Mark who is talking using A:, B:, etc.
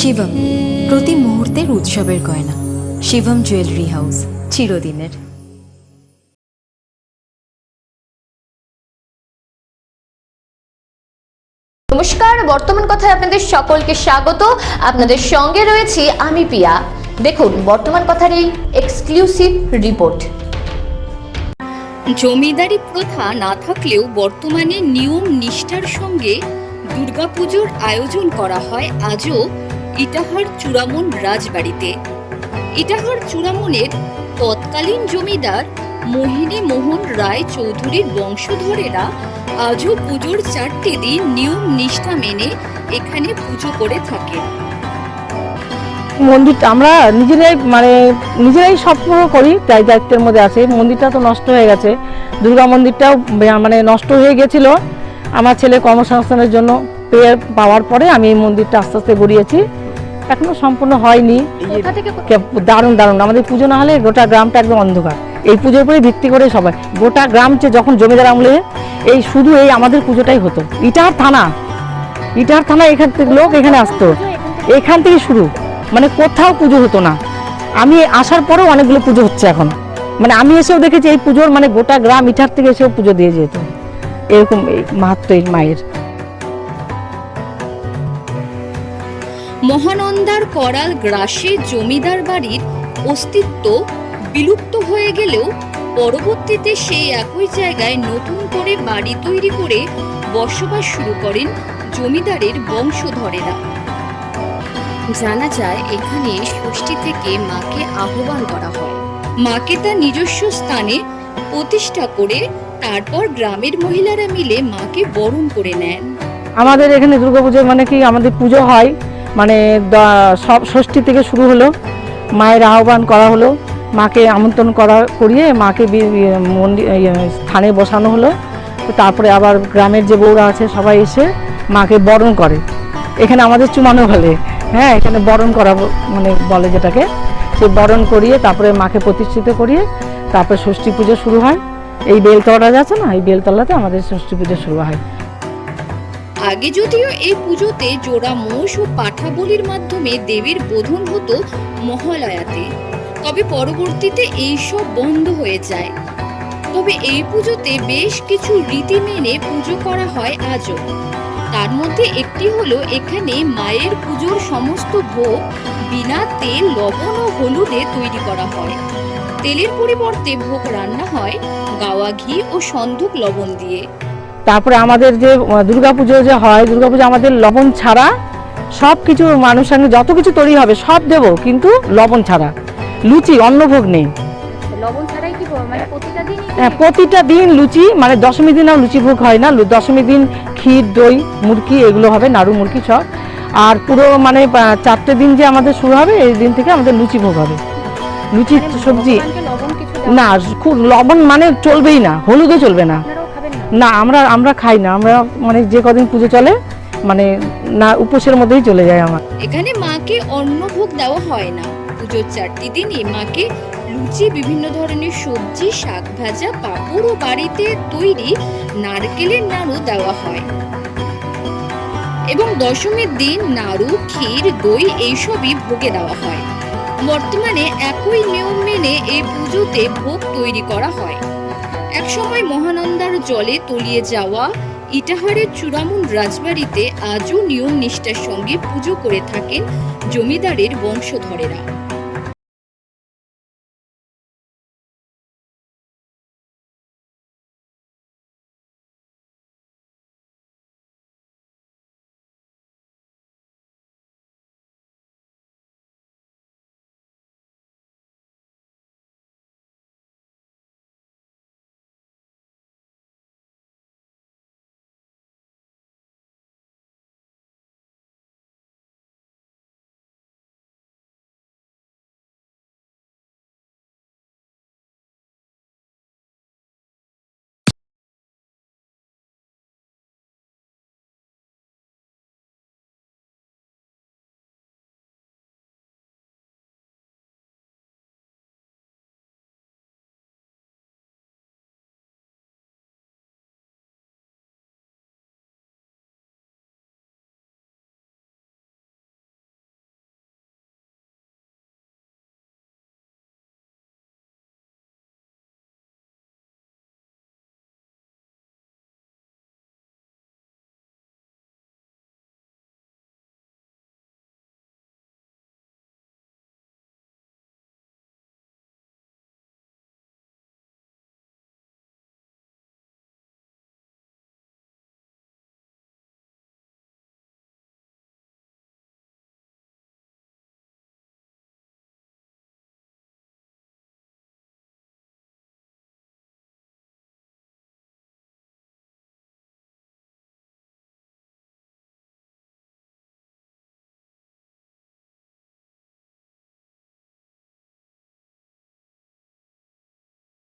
A: শিবম প্রতি মুহূর্তের উৎসবের গয়না। শিবম জুয়েলারি হাউস চিরদিনের।
B: নমস্কার বর্তমান কথায় আপনাদের সকলকে স্বাগত। আপনাদের সঙ্গে রয়েছি আমি পিয়া। দেখুন বর্তমান কথার এই এক্সক্লুসিভ রিপোর্ট
C: জমিদারি প্রথা না থাকলেও বর্তমানে নিয়ম নিষ্ঠার সঙ্গে দুর্গাপুজোর আয়োজন করা হয় আজও ইটাহার চূড়ামন রাজবাড়িতে। ইটাহার চূড়ামনের তৎকালীন জমিদার মোহিনী মোহন রায় চৌধুরীর বংশধরেরা আজও পুজোর চারটে দিন নিয়ম নিষ্ঠা মেনে এখানে পুজো করে থাকেন।
D: মন্দিরটা আমরা নিজেরাই মানে নিজেরাই সব পুরো করি তাই দায়িত্বের মধ্যে আছে। মন্দিরটা তো নষ্ট হয়ে গেছে। দুর্গা মন্দিরটাও মানে নষ্ট হয়ে গেছিল। আমার ছেলে কর্মসংস্থানের জন্য পেয়ে পাওয়ার পরে আমি এই মন্দিরটা আস্তে আস্তে গড়িয়েছি। এখনও সম্পূর্ণ হয়নি। দারুণ দারুণ। আমাদের পুজো না হলে গোটা গ্রামটা একদম অন্ধকার। এই পুজোর উপরে ভিত্তি করে সবাই। গোটা গ্রাম যে যখন জমিদার আমলে এই শুধু এই আমাদের পুজোটাই হতো। ইটার থানা। ইটার থানা এখান থেকে লোক এখানে আসতো। এখান থেকে শুরু। মানে কোথাও পুজো হতো না। আমি আসার পরেও অনেকগুলো পুজো হচ্ছে এখন। মানে আমি এসেও দেখেছি এই পুজোর মানে গোটা গ্রাম ইটার থেকে এসেও পুজো দিয়ে যেত। এরকম মাহাত্ম এই মায়ের।
C: মহানন্দার করাল গ্রাসে জমিদার বাড়ির অস্তিত্ব বিলুপ্ত হয়ে গেলেও পরবর্তীতে সেই একই জায়গায় নতুন করে বাড়ি তৈরি করে বসবাস শুরু করেন জমিদারের বংশধরেরা। জানা যায়, এখানে ষষ্ঠী থেকে মাকে আহ্বান করা হয়। মাকে তার নিজস্ব স্থানে প্রতিষ্ঠা করে তারপর গ্রামের মহিলারা মিলে মাকে বরণ করে নেন।
D: আমাদের এখানে দুর্গাপুজো মানে কি, আমাদের পুজো হয় মানে সব ষষ্ঠী থেকে শুরু হলো, মায়ের আহ্বান করা হলো, মাকে আমন্ত্রণ করা, করিয়ে মাকে বি- মন্দির স্থানে বসানো হলো, তারপরে আবার গ্রামের যে বউরা আছে সবাই এসে মাকে বরণ করে। এখানে আমাদের চুমানো বলে হ্যাঁ এখানে বরণ করা মানে বলে যেটাকে, সে বরণ করিয়ে তারপরে মাকে প্রতিষ্ঠিত করিয়ে তারপরে ষষ্ঠী পুজো শুরু হয়। এই বেলতলা আছে না? এই বেলতলাতে আমাদের ষষ্ঠী পুজো শুরু হয়।
C: আগে যদিও এই পুজোতে জোড়া মোষ ও পাঠা বলির মাধ্যমে দেবীর বোধন হতো মহালয়াতে, তবে পরবর্তীতে এইসব বন্ধ হয়ে যায়। তবে এই পুজোতে বেশ কিছু রীতি মেনে পুজো করা হয় আজও। তার মধ্যে একটি হলো এখানে মায়ের পুজোর সমস্ত ভোগ বিনা তেল, লবণ ও হলুদে তৈরি করা হয়। তেলের পরিবর্তে ভোগ রান্না হয় গাওয়া ঘি ও সন্ধক লবণ দিয়ে।
D: তারপরে আমাদের যে দুর্গাপুজো যে হয় দুর্গাপুজো আমাদের লবণ ছাড়া সব কিছু মানুষের যত কিছু তৈরি হবে সব দেবো কিন্তু লবণ ছাড়া। লুচি অন্নভোগ নেই।
E: লবণ ছাড়াই কি মানে প্রতিটা দিনই
D: হ্যাঁ প্রতিটা দিন লুচি মানে দশমী দিন আর লুচি ভোগ হয় না। লু- দশমী দিন ক্ষীর দই মুরকি এগুলো হবে নাড়ু মুরকি সব। আর পুরো মানে চারটে দিন যে আমাদের শুরু হবে এই দিন থেকে আমাদের লুচি ভোগ হবে। লুচি
E: মানে
D: সবজি। না খুব লবণ মানে চলবেই না হলুদও চলবে না।
E: না?
D: না আমরা আমরা খাই না আমরা মানে যে কদিন পুজো চলে মানে না উপোসের মধ্যেই চলে যায় আমার।
C: এখানে মাকে অন্নভোগ দেওয়া হয় না পুজোর চারটি দিনই। মাকে লুচি বিভিন্ন ধরনের সবজি শাক ভাজা পাঁপড় ও বাড়িতে তৈরি নারকেলের নাড়ু দেওয়া হয়। এবং দশমীর দিন নাড়ু ক্ষীর দই এইসবই ভোগে দেওয়া হয়। বর্তমানে একই নিয়ম মেনে এই পুজোতে ভোগ তৈরি করা হয়। একসময় মহানন্দার জলে তলিয়ে যাওয়া ইটাহারের চূড়ামুন রাজবাড়িতে আজও নিয়ম নিষ্ঠার সঙ্গে পুজো করে থাকেন জমিদারের বংশধরেরা।